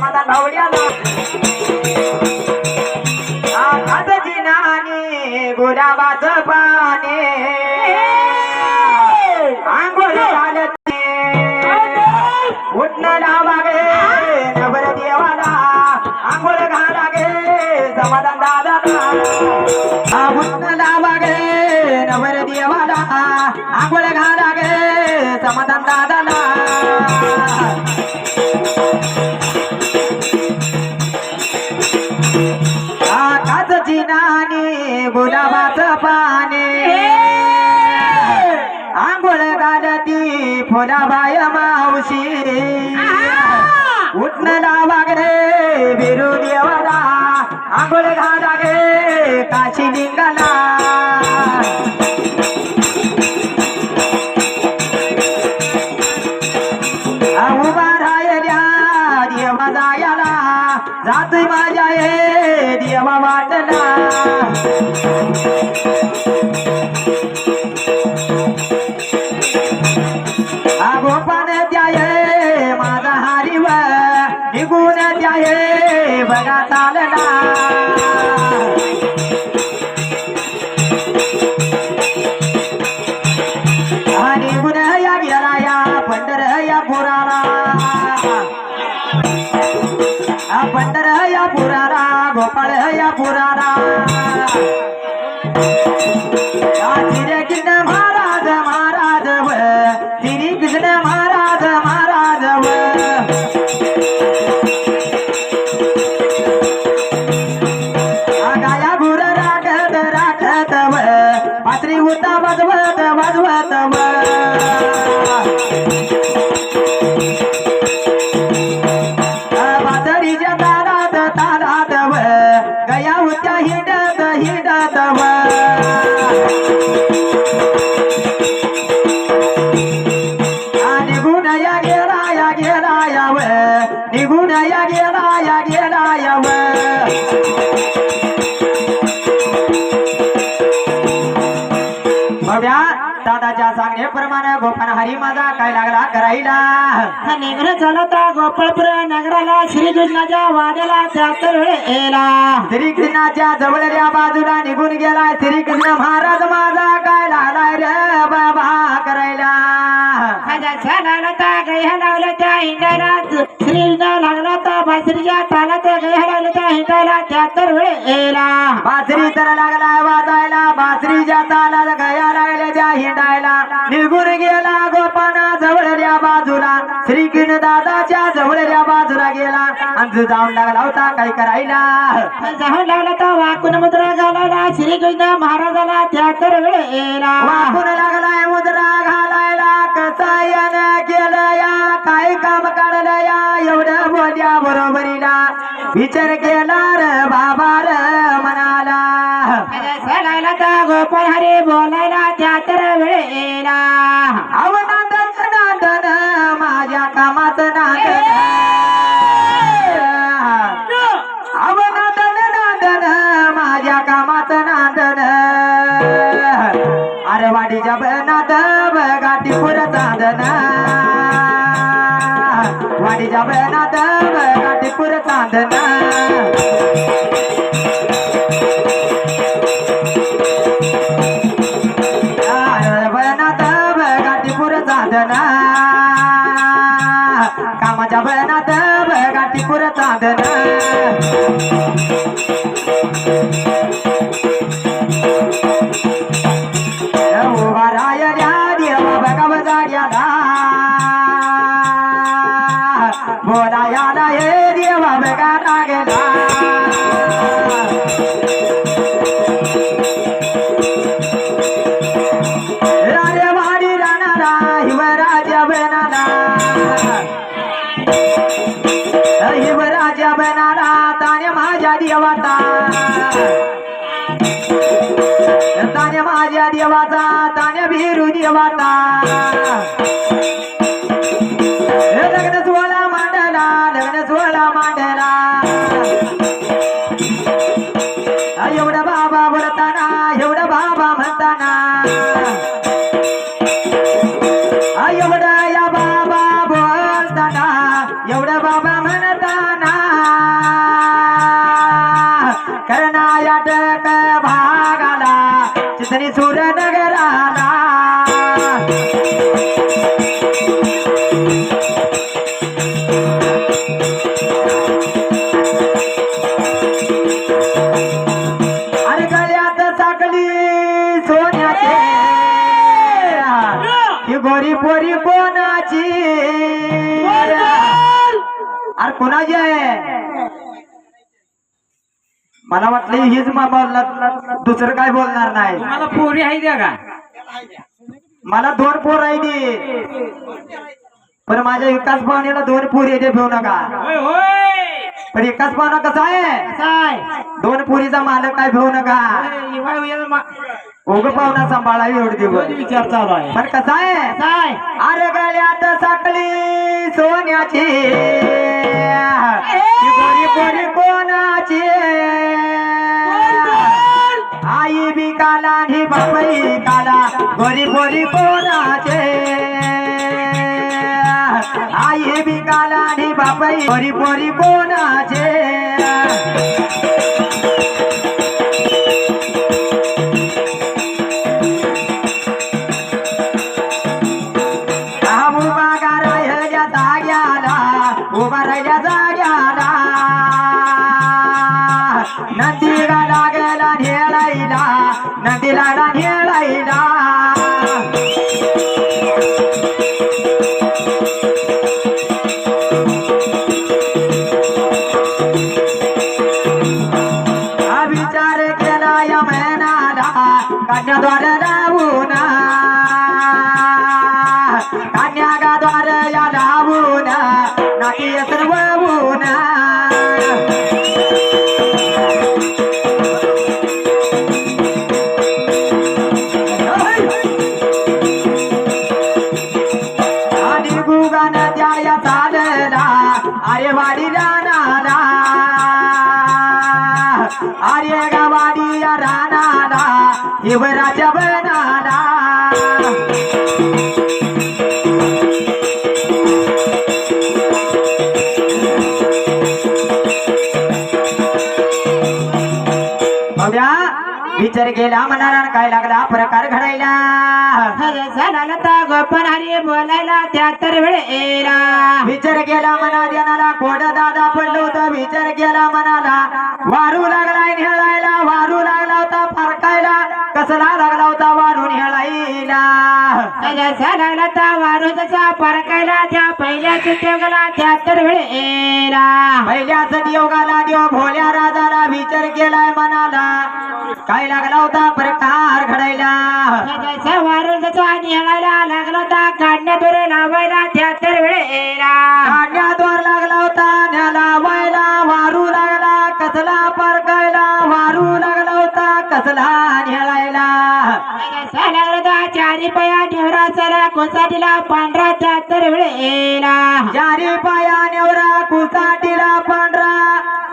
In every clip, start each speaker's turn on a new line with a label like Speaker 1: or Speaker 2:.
Speaker 1: माझा धावड्याला आकाशाची नाणी गुलाबाचं पाणी आंघोळ घालत. उठणं लावा गे नवर देवाला. आंघोळ घाला गे समाधान दादाला हा उठणं लावा गे नवर देवाला. आंघोळ घाला गे समाधान दादाला आंघोळ गे काशी लिंगाला उभा राहिल्या देवा जायाला. जात माझ्या ये देवा वाटला. गोपान माझा हरिव निघून त्याये बघा चालला. गोपान हरी माझा काय लागला करायला?
Speaker 2: निघणं चालवता गोपाळपुर नगराला श्रीकृष्णाच्या वाड्याला त्यातर वेळ येला
Speaker 1: श्रीकृष्णाच्या जवळच्या बाजूला निघून गेलाय श्रीकृष्ण महाराज माझा काय लागलाय रे बाबा करायला?
Speaker 2: लागला लावला त्या हिंडायला लागला तर बासरीच्या तालात गैहा लागला त्या हिंडायला त्यातर वेळ येला
Speaker 1: बासरी तर लागला वाजायला. बासरीच्या तालाला निघून गेला गोपाना जवळल्या बाजूला. श्रीकृष्ण दादाच्या जवळल्या बाजूला गेला. आणि जाऊन लागला होता काय करायला?
Speaker 2: जाऊन लागला तर वाकून मुद्रा घालायला श्रीकृष्ण महाराजाला त्यातर वेळ येला
Speaker 1: वाकून लागलाय मुद्रा घालायला कसायन केलं या काय काम काढलं या एवढं बोलल्या बरोबरीला. विचार केला र बाबा र
Speaker 2: तर गोपाळ हरी बोलायला त्यातर वेळ येला
Speaker 1: अव नांदन नांदन माझ्या कामात नांदन. अव नांदन नांदन माझ्या कामात नांदन. अरे वाडीच्या बनात गाठी पुरत चांदन. वाडीच्या बनात गाठी पुरत चांदन. राजा बनाला हिवराजा बनाना ताने माझ्या देवाचा. ताने माझ्या देवाचा ताने भिरू देवाचा. लग्न सोहळा मांडला लग्न सोहळा मांडला. एवढं बाबा बोलताना एवढा एवढं बाबा म्हणताना. वाटलं हीच मा बोलणार दुसरं काय बोलणार नाही.
Speaker 3: मला पोरी आहे द्या का?
Speaker 1: मला दोन पोर आहे ती. पण माझ्या विकास भवनीला दोन पोरी येते घेऊ नका.
Speaker 3: होय होय.
Speaker 1: पण विकास भवना कसा आहे?
Speaker 2: काय
Speaker 1: दोन पोरीचा मालक काय घेऊ नका. उग पाहुणा सांभाळावी एवढी दिवस.
Speaker 3: विचार चालू आहे.
Speaker 1: पण कसा आहे?
Speaker 2: काय
Speaker 1: अरे गळ्यात साकली सोन्याची. गोरी गोरी कोणाची? आई बी काला आणि बाबाई काला. गोरी गोरी कोणाचे आई बी काला आणि बाबाई गोरी गोरी कोणाचे उभा राहिल्या जाग्याला उभा राहिल्या जाग्याला नदीला नेळायला हा विचार केला या मैनाला कन्याद्वार लावून. कन्यागाद्वार या लावून. नाकी अरे गावाडी रानाला हिवराच्या बनाला. बघ्या विचार केला मनाला काय लागला प्रकार घडायला.
Speaker 2: आता गोपन हरी बोलायला त्या तर वेळ येला
Speaker 1: विचार केला मना देणारा कोड दादा पडलो होता. विचार केला मनाला वारू लागलाय निळायला वारू लागला होता फरकायला. कसला लागला? हेळायला
Speaker 2: लता परकायला त्या
Speaker 1: पहिल्याच देव भोल्या राजाला विचार केलाय मनाला. काय लागला होता? प्रकार घडायला.
Speaker 2: वारुचा निघायला लागला होता. काढण्यातून लावायला त्या तर कोसाटीला पांढरा त्या तर वेळ येला
Speaker 1: चारी पाया नेवरा कुसाटीला पांढरा.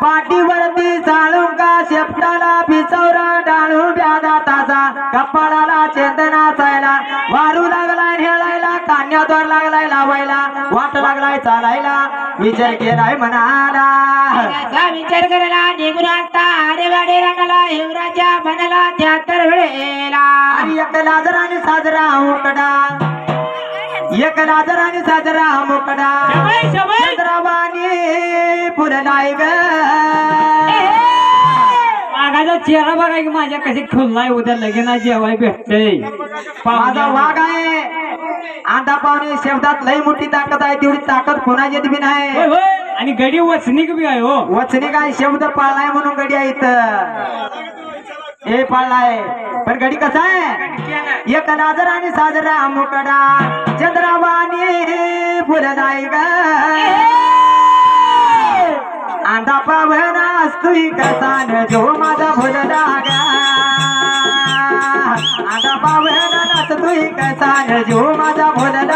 Speaker 1: पाठीवरती साळुंका शेपटाला भिसवरा डाळू ब्यादा ताजा. कपाळाला चेंदना सायला वारू लागलाय हेळायला कान्याद्वार लागलाय लावायला. वाट लागलाय चालायला. विचार केलाय म्हणाला
Speaker 2: असा विचार करायला निघून आता आरेवाडे रंगाला हिवराच्या मनाला त्या तर वेळ येला
Speaker 1: आणि एक लाजर आणि साजरा उकडा एक लाजर आणि साजरा मुकडा. चंद्रवाणी फुललाय ग.
Speaker 3: चेहरा बघा की माझ्या कशी खुललाय उद्या लगेना जेवाय भेटतय.
Speaker 1: माझा वाघ आहे. आंधा पाहुणे शब्दात लई मोठी ताकद आहे तेवढी ताकद कोणाची बी नाही.
Speaker 3: आणि गडी वसनिक बी आहे हो.
Speaker 1: वचनी काय शब्द पाळलाय म्हणून गडी आहे इथं. हे पाळलाय पण गडी कसा आहे? एक नाजर आणि साजरा मुकडा. चंद्रावानी फुललाय ग. आंधा पावना असतोय कसान जो माझा फुलदा ग आंधा पावना नसतोय कसान जो माझा फुलदा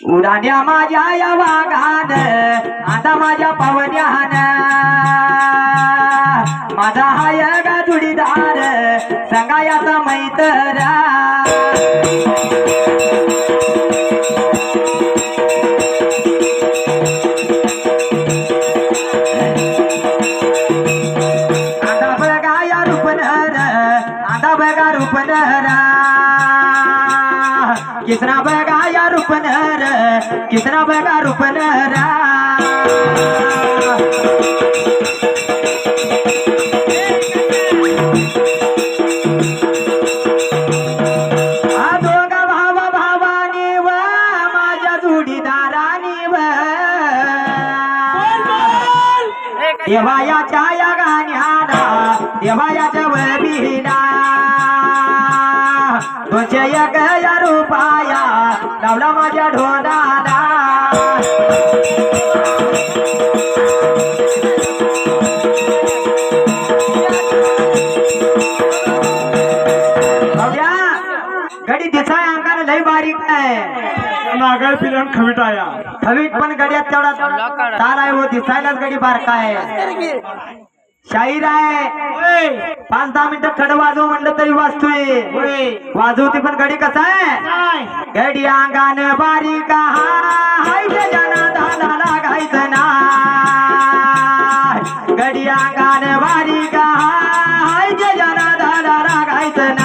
Speaker 1: उडाण्या माझ्या या वाघान आता माझ्या पावण्यान माझा हाय गा जुडीदार सांगायाचा मैतरा. आता बघा या रूपनर आता बघा रूपनरा. किसना बघा या रूपनर किसना बघा रूपनर आ दोघा भावा भावानी व माझ्या जोडीदारानी व देवायाच्या या गाण्याला देवायाच्या वबिला तुझ्या एक या रूपाया लावला माझ्या भाऊया, गडी दिसाय अंगाने लय बारीक
Speaker 4: नागाळ खविटाया
Speaker 1: हवीत पण गड्यात तेवढा ताल आहे हो दिसायलाच गडी बारका आहे. शाहीर आहे. पाच दहा मिनिटं खड वाजव म्हणलं तरी वाजतोय. वाजवते पण गडी कसा आहे? गडी अंगान बारीक हाय जना दादा लागायचं ना गडी अंगान बारीक हाय जना दादा लागायचं ना